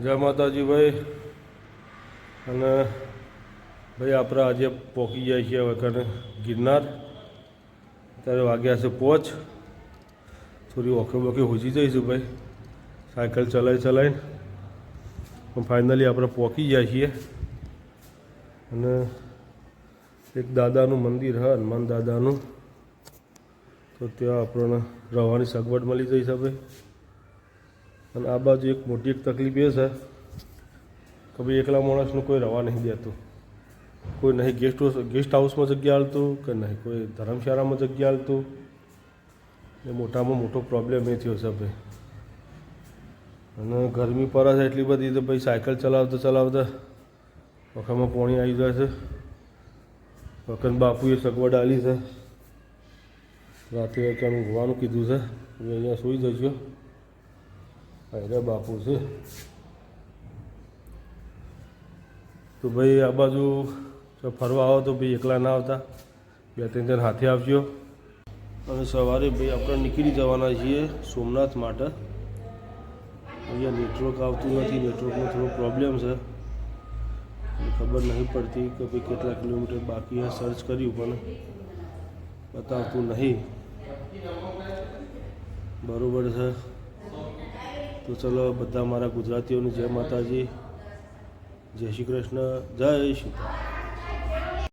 જય માતાજી ભાઈ. અને ભાઈ આપણે આજે પહોંચી જાય છીએ હવે ગિરનાર. અત્યારે વાગ્યા છે પહોંચ થોડી ઓખે બોખે હોજી જઈશું ભાઈ. સાયકલ ચલાવી ચલાવીને પણ ફાઇનલી આપણે પહોંચી જાય છીએ. અને એક દાદાનું મંદિર છે હનુમાન દાદાનું. તો ત્યાં આપણને રહેવાની સગવડ મળી જઈ છે ભાઈ. અને આ બાજુ એક મોટી એક તકલીફ એ છે કે ભાઈ એકલા માણસનું કોઈ રવા નહીં દેતું. કોઈ નહીં ગેસ્ટ હાઉસ ગેસ્ટ હાઉસમાં જગ્યા હાલતું કે નહીં કોઈ ધર્મશાળામાં જગ્યા હાલતું એ મોટામાં મોટો પ્રોબ્લેમ એ થયો છે ભાઈ. અને ગરમી પર છે એટલી બધી તો ભાઈ સાયકલ ચલાવતા ચલાવતા વખામાં પાણી આવી જાય છે. વખત બાપુએ સગવડ આલી છે. રાતે અત્યારે હોવાનું કીધું છે. અહીંયા સૂઈ જજો અરે બાપુ છે. તો ભાઈ, આ બાજુ જો ફરવા આવો તો ભાઈ એકલા ના આવતા. બે, ત્રણ જણ હાથે આવજો. અને સવારે ભાઈ આપણે નીકળી જવાના છીએ સોમનાથ માટે. અહીંયા નેટવર્ક આવતું નથી નેટવર્કનો થોડો પ્રોબ્લેમ છે. ખબર નહીં પડતી કે ભાઈ કેટલા કિલોમીટર બાકી સર્ચ કર્યું પણ બતાવતું નહીં. બરાબર છે. તો ચલો બધા મારા ગુજરાતીઓની જય માતાજી. જય શ્રી કૃષ્ણ. જય સીતા